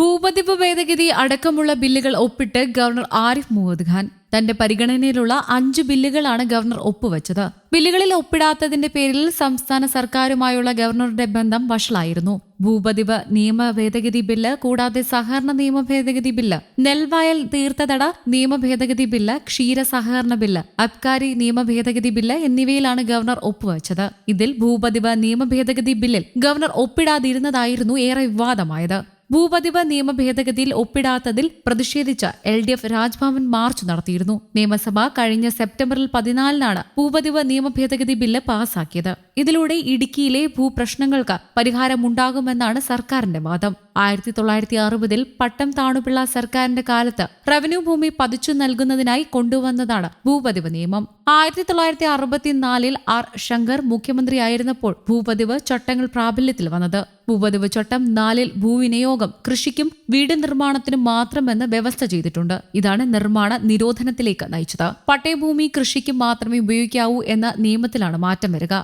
ഭൂപതിപ്പ് ഭേദഗതി അടക്കമുള്ള ബില്ലുകൾ ഒപ്പിട്ട് ഗവർണർ ആരിഫ് മുഹമ്മദ് ഖാൻ തന്റെ പരിഗണനയിലുള്ള അഞ്ച് ബില്ലുകളാണ് ഗവർണർ ഒപ്പുവെച്ചത്. ബില്ലുകളിൽ ഒപ്പിടാത്തതിന്റെ പേരിൽ സംസ്ഥാന സർക്കാരുമായുള്ള ഗവർണറുടെ ബന്ധം വഷളായിരുന്നു. ഭൂപതിവ് നിയമ ഭേദഗതി ബില്ല് കൂടാതെ സഹകരണ നിയമ ഭേദഗതി ബില്ല് നെൽവയൽ തീർത്ഥതട നിയമ ഭേദഗതി ബില്ല് ക്ഷീര സഹകരണ ബില്ല് അബ്കാരി നിയമ ഭേദഗതി ബില്ല് എന്നിവയിലാണ് ഗവർണർ ഒപ്പുവെച്ചത്. ഇതിൽ ഭൂപതിവ് നിയമ ഭേദഗതി ബില്ലിൽ ഗവർണർ ഒപ്പിടാതിരുന്നതായിരുന്നു ഏറെ വിവാദമായത്. ഭൂപതിവ് നിയമ ഭേദഗതിയിൽ ഒപ്പിടാത്തതിൽ പ്രതിഷേധിച്ച് L D F Raj Bhavan march നടത്തിയിരുന്നു. നിയമസഭ കഴിഞ്ഞ സെപ്റ്റംബറിൽ പതിനാലിനാണ് ഭൂപതിവ് നിയമ ഭേദഗതി ബില്ല് പാസാക്കിയത്. ഇതിലൂടെ ഇടുക്കിയിലെ ഭൂപ്രശ്നങ്ങൾക്ക് പരിഹാരമുണ്ടാകുമെന്നാണ് സർക്കാരിന്റെ വാദം. ആയിരത്തി തൊള്ളായിരത്തി അറുപതിൽ പട്ടം താണുപിള്ള സർക്കാരിന്റെ കാലത്ത് റവന്യൂ ഭൂമി പതിച്ചു നൽകുന്നതിനായി കൊണ്ടുവന്നതാണ് ഭൂപതിവ് നിയമം. ആയിരത്തി തൊള്ളായിരത്തി അറുപത്തിനാലിൽ ആർ. ശങ്കർ മുഖ്യമന്ത്രിയായിരുന്നപ്പോൾ ഭൂപതിവ് ചട്ടങ്ങൾ പ്രാബല്യത്തിൽ വന്നത്. ഭൂപതിവ് ചട്ടം നാലിൽ ഭൂവിനിയോഗം കൃഷിക്കും വീട് നിർമ്മാണത്തിനും മാത്രമെന്ന് വ്യവസ്ഥ ചെയ്തിട്ടുണ്ട്. ഇതാണ് നിർമ്മാണ നിരോധനത്തിലേക്ക് നയിച്ചത്. പട്ടയഭൂമി കൃഷിക്കും മാത്രമേ ഉപയോഗിക്കാവൂ എന്ന നിയമത്തിലാണ് മാറ്റം വരിക.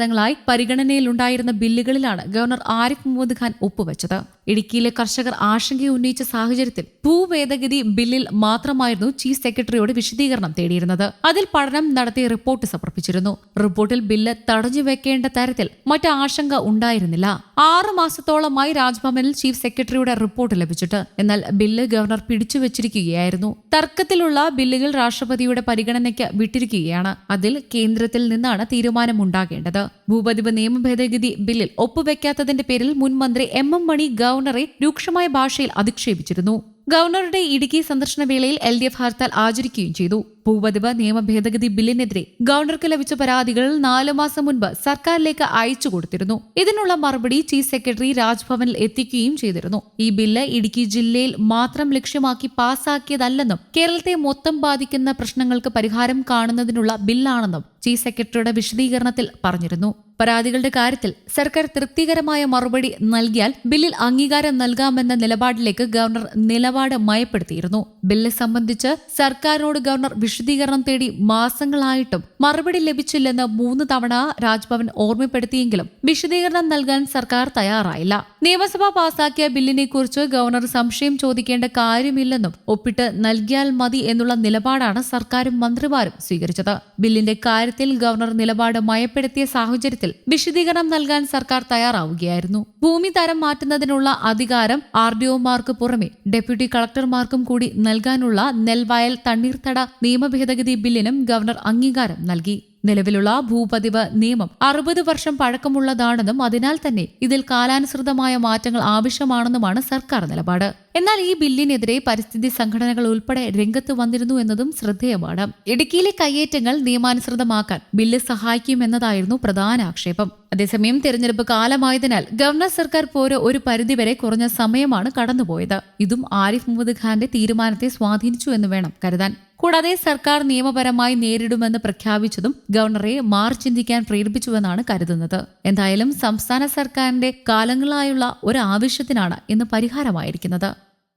മാസങ്ങളായി പരിഗണനയിലുണ്ടായിരുന്ന ബില്ലുകളിലാണ് ഗവർണർ ആരിഫ് മുഹമ്മദ് ഖാൻ ഒപ്പുവെച്ചത്. ഇടുക്കിയിലെ കർഷകർ ആശങ്ക ഉന്നയിച്ച സാഹചര്യത്തിൽ ഭൂഭേദഗതി ബില്ലിൽ മാത്രമായിരുന്നു ചീഫ് സെക്രട്ടറിയോട് വിശദീകരണം തേടിയിരുന്നത്. അതിൽ പഠനം നടത്തി റിപ്പോർട്ട് സമർപ്പിച്ചിരുന്നു. റിപ്പോർട്ടിൽ ബില്ല് തടഞ്ഞു വെക്കേണ്ട തരത്തിൽ മറ്റ് ആശങ്ക ഉണ്ടായിരുന്നില്ല. ആറു മാസത്തോളമായി രാജ്ഭവനിൽ ചീഫ് സെക്രട്ടറിയുടെ റിപ്പോർട്ട് ലഭിച്ചിട്ട് എന്നാൽ ബില്ല് ഗവർണർ പിടിച്ചു വെച്ചിരിക്കുകയായിരുന്നു. തർക്കത്തിലുള്ള ബില്ലുകൾ രാഷ്ട്രപതിയുടെ പരിഗണനയ്ക്ക് വിട്ടിരിക്കുകയാണ്. അതിൽ കേന്ദ്രത്തിൽ നിന്നാണ് തീരുമാനമുണ്ടാകേണ്ടത്. ഭൂപതിവ് നിയമ ഭേദഗതി ബില്ലിൽ ഒപ്പുവെക്കാത്തതിന്റെ പേരിൽ മുൻമന്ത്രി എം എം മണി ഗവർണറെ രൂക്ഷമായ ഭാഷയിൽ അധിക്ഷേപിച്ചിരുന്നു. ഗവർണറുടെ ഇടുക്കി സന്ദർശന വേളയിൽ എൽ ഡി എഫ് ഹർത്താൽ ആചരിക്കുകയും ചെയ്തു. ഭൂപതിവ് നിയമ ഭേദഗതി ബില്ലിനെതിരെ ഗവർണർക്ക് ലഭിച്ച പരാതികൾ നാലു മാസം മുൻപ് സർക്കാരിലേക്ക് അയച്ചു കൊടുത്തിരുന്നു. ഇതിനുള്ള മറുപടി ചീഫ് സെക്രട്ടറി രാജ്ഭവനിൽ എത്തിക്കുകയും ചെയ്തിരുന്നു. ഈ ബില്ല് ഇടുക്കി ജില്ലയിൽ മാത്രം ലക്ഷ്യമാക്കി പാസാക്കിയതല്ലെന്നും കേരളത്തെ മൊത്തം ബാധിക്കുന്ന പ്രശ്നങ്ങൾക്ക് പരിഹാരം കാണുന്നതിനുള്ള ബില്ലാണെന്നും ചീഫ് സെക്രട്ടറിയുടെ വിശദീകരണത്തിൽ പറഞ്ഞിരുന്നു. പരാതികളുടെ കാര്യത്തിൽ സർക്കാർ തൃപ്തികരമായ മറുപടി നൽകിയാൽ ബില്ലിൽ അംഗീകാരം നൽകാമെന്ന നിലപാടിലേക്ക് ഗവർണർ നിലപാട് മയപ്പെടുത്തിയിരുന്നു. ബില്ല് സംബന്ധിച്ച് സർക്കാരിനോട് ഗവർണർ വിശദീകരണം തേടി മാസങ്ങളായിട്ടും മറുപടി ലഭിച്ചില്ലെന്ന് മൂന്ന് തവണ രാജ്ഭവൻ ഓർമ്മപ്പെടുത്തിയെങ്കിലും വിശദീകരണം നൽകാൻ സർക്കാർ തയ്യാറായില്ല. നിയമസഭ പാസാക്കിയ ബില്ലിനെ കുറിച്ച് ഗവർണർ സംശയം ചോദിക്കേണ്ട കാര്യമില്ലെന്നും ഒപ്പിട്ട് നൽകിയാൽ മതി എന്നുള്ള നിലപാടാണ് സർക്കാരും മന്ത്രിമാരും സ്വീകരിച്ചത്. ബില്ലിന്റെ കാര്യത്തിൽ ഗവർണർ നിലപാട് മയപ്പെടുത്തിയ സാഹചര്യത്തിൽ വിശദീകരണം നൽകാൻ സർക്കാർ തയ്യാറാവുകയായിരുന്നു. ഭൂമി തരം മാറ്റുന്നതിനുള്ള അധികാരം ആർ ഡി ഒമാർക്ക് പുറമെ ഡെപ്യൂട്ടി കളക്ടർമാർക്കും കൂടി നൽകാനുള്ള നെൽവയൽ തണ്ണീർത്തട നിയമ ഭേദഗതി ബില്ലിനും ഗവർണർ അംഗീകാരം നൽകി. നിലവിലുള്ള ഭൂപതിവ് നിയമം അറുപത് വർഷം പഴക്കമുള്ളതാണെന്നും അതിനാൽ തന്നെ ഇതിൽ കാലാനുസൃതമായ മാറ്റങ്ങൾ ആവശ്യമാണെന്നുമാണ് സർക്കാർ നിലപാട്. എന്നാൽ ഈ ബില്ലിനെതിരെ പരിസ്ഥിതി സംഘടനകൾ ഉൾപ്പെടെ രംഗത്ത് വന്നിരുന്നു എന്നതും ശ്രദ്ധേയമാണ്. ഇടുക്കിയിലെ കയ്യേറ്റങ്ങൾ നിയമാനുസൃതമാക്കാൻ ബില്ല് സഹായിക്കുമെന്നതായിരുന്നു പ്രധാന ആക്ഷേപം. അതേസമയം തെരഞ്ഞെടുപ്പ് കാലമായതിനാൽ ഗവർണർ സർക്കാർ പോര് ഒരു പരിധിവരെ കുറഞ്ഞ സമയമാണ് കടന്നുപോയത്. ഇതും ആരിഫ് മുഹമ്മദ് ഖാന്റെ തീരുമാനത്തെ സ്വാധീനിച്ചു എന്ന് വേണം കരുതാൻ. കൂടാതെ സർക്കാർ നിയമപരമായി നേരിടുമെന്ന് പ്രഖ്യാപിച്ചതും ഗവർണറെ മാറി ചിന്തിക്കാൻ പ്രേരിപ്പിച്ചുവെന്നാണ് കരുതുന്നത്. എന്തായാലും സംസ്ഥാന സർക്കാരിന്റെ കാലങ്ങളായുള്ള ഒരു ആവശ്യത്തിനാണ് ഇന്ന് പരിഹാരമായിരിക്കുന്നത്.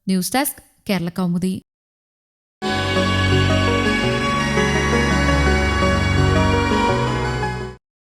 News desk Kerala Kaumudi.